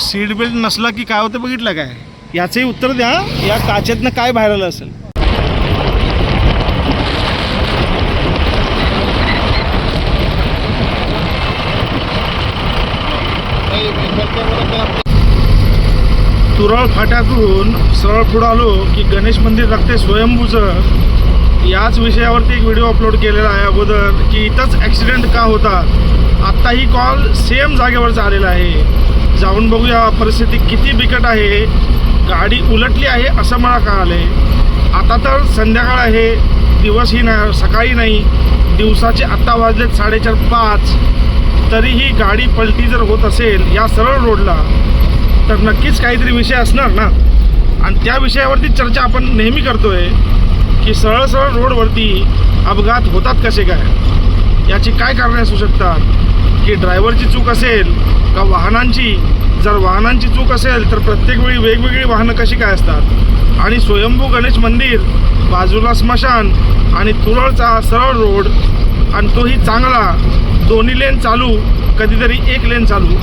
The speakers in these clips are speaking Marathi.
सीट बेल्ट नसला की काय होतं बघितलं काय? याचंही उत्तर द्या. या काचेतनं काय बाहेर आलं असेल? तुरळ फाट्यातून सरळ पुढं आलो की गणेश मंदिर लागते स्वयंभूचं. याच विषयावरती एक व्हिडिओ अपलोड केलेला आहे अगोदर की इथंच ॲक्सिडेंट का होता आत्ताही कॉल सेम जागेवरचा आलेला आहे. जाऊन बघूया परिस्थिती किती बिकट आहे. गाडी उलटली आहे असं मला कळालं आता तर संध्याकाळ आहे. दिवसही नाही सकाळी नाही. दिवसाचे आत्ता वाजलेत साडेचार पाच. तरीही गाडी पलटी जर होत असेल या सरळ रोडला तर नक्कीच काहीतरी विषय असणार ना? आणि त्या विषयावरती चर्चा आपण नेहमी करतोय की सरळ सरळ रोडवरती अपघात होतात कसे काय? याची काय कारणे असू शकतात? की ड्रायव्हरची चूक असेल का वाहनांची जर वाहनांची चूक असेल तर प्रत्येक वेळी वेगवेगळी वाहनं कशी काय असतात? आणि स्वयंभू गणेश मंदिर बाजूला स्मशान आणि तुरळचा सरळ रोड आणि तोही चांगला दोन्ही लेन चालू कधीतरी एक लेन चालू.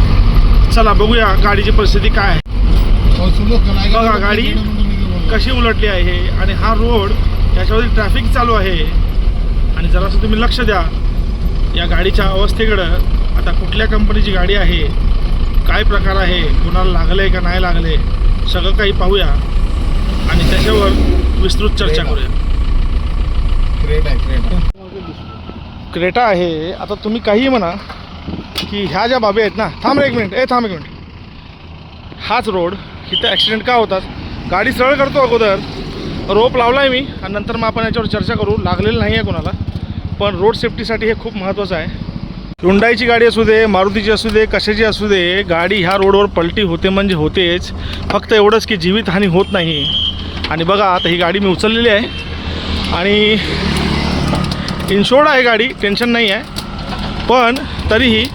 चला बघूया गाडीची परिस्थिती काय आहे. बघा गाडी कशी उलटली आहे आणि हा रोड याच्यावरती ट्रॅफिक चालू आहे. आणि जरासं तुम्ही लक्ष द्या. या गाडीच्या अवस्थेकडं आता कुठल्या कंपनीची गाडी आहे? काय प्रकार आहे? कुणाला लागलं आहे का नाही लागलं आहे सगळं काही पाहूया. आणि त्याच्यावर विस्तृत चर्चा करूया. क्रेटा आहे. आता तुम्ही काही म्हणा की ह्या ज्या बाबी आहेत ना थांब एक मिनिट ए थांब एक मिनिट. हाच रोड इथं ॲक्सिडेंट का होतात? गाडी सरळ करतो अगोदर. रोप लावला आहे मी आणि नंतर मग आपण याच्यावर चर्चा करू. लागलेलं नाही आहे कोणाला. पण रोड सेफ्टीसाठी हे खूप महत्त्वाचं आहे. हुंडाईची गाडी असू दे मारुतीची असू दे कशाची असू दे गाडी ह्या रोडवर पलटी होते म्हणजे होतेच. फक्त एवढंच की जीवितहानी होत नाही. आणि बघा आता ही गाडी मी उचललेली आहे. आणि इन्शोर्ड आहे गाडी टेन्शन नाही आहे. पण तरीही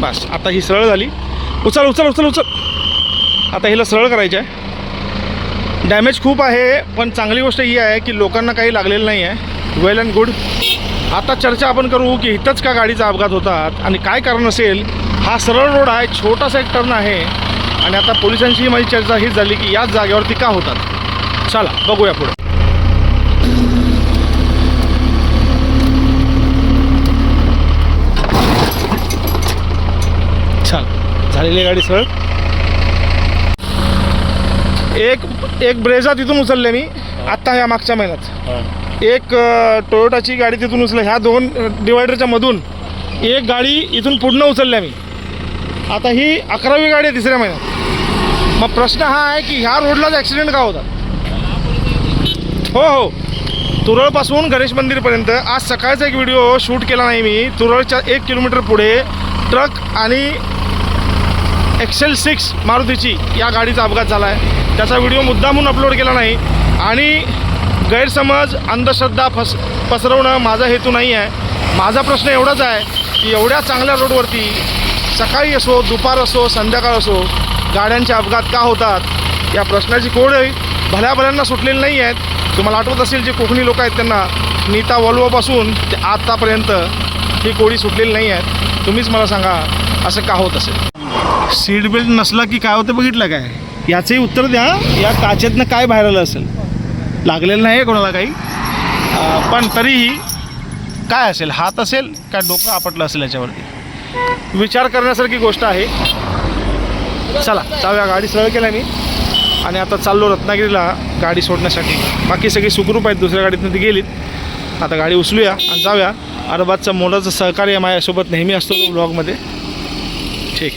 बस आता ही सरळ झाली. उचल उचल उचल उचल. आता हिला सरळ करायचं आहे. डॅमेज खूप आहे पण चांगली गोष्ट ही आहे की लोकांना काही लागलेलं नाही आहे. वेल अँड गुड आता चर्चा आपण करू की इथंच का गाडीचा अपघात होतात आणि काय कारण असेल हा सरळ रोड आहे छोटासा एक टर्न आहे आणि आता पोलिसांची माझी चर्चा हीच झाली की याच जागेवरती का होतात. चला बघूया पुढे. छान झालेली आहे गाडी सरळ. एक एक ब्रेझा तिथून उचलले मी. आत्ता या मागच्या महिन्यात. एक टोयोटाची गाडी तिथून उचलली. ह्या दोन डिवायडरच्या मधून एक गाडी इथून पुढनं उचलली मी आता ही अकरावी गाडी आहे तिसऱ्या महिन्यात. मग प्रश्न हा आहे की ह्या रोडलाच ॲक्सिडेंट का होता हो हो. तुरळपासून गणेश मंदिरपर्यंत आज सकाळचा एक व्हिडिओ शूट केला नाही मी. तुरळच्या एक किलोमीटर पुढे ट्रक आणि एक्सेल सिक्स मारुतीची या गाडीचा अपघात झाला आहे त्याचा व्हिडिओ मुद्दामून अपलोड केला नाही. आणि गैरसमज अंधश्रद्धा फस पसरवणं माझा हेतू नाही आहे. माझा प्रश्न एवढाच आहे की एवढ्या चांगल्या रोडवरती सकाळी असो दुपार असो संध्याकाळ असो गाड्यांचे अपघात का होतात? या प्रश्नाची कोडही भल्या भल्यांना सुटलेली नाही आहेत. तुम्हाला आठवत असेल जे कोकणी लोक आहेत त्यांना नीता वॉल्वोपासून ते आत्तापर्यंत ही कोडी सुटलेली नाही आहेत. तुम्हीच मला सांगा असं का होत असेल? सीट बेल्ट नसला की काय होतं बघितलं काय? याचंही उत्तर द्या. या काचेतनं काय बाहेर आलं असेल? लागलेलं नाही आहे कोणाला काही. पण तरीही काय असेल? हात असेल का डोकं आपटलं असेल याच्यावरती? विचार करण्यासारखी गोष्ट आहे. चला जाऊया. गाडी सरळ केल्या मी. आणि आता चाललो रत्नागिरीला गाडी सोडण्यासाठी. बाकी सगळी सुखरूप आहेत. दुसऱ्या गाडीतनं ती गेलीत. आता गाडी उचलूया आणि जाऊया. अरबाजचं मोलाचं सहकार्य माझ्यासोबत नेहमी असतो ब्लॉगमध्ये. ठीक.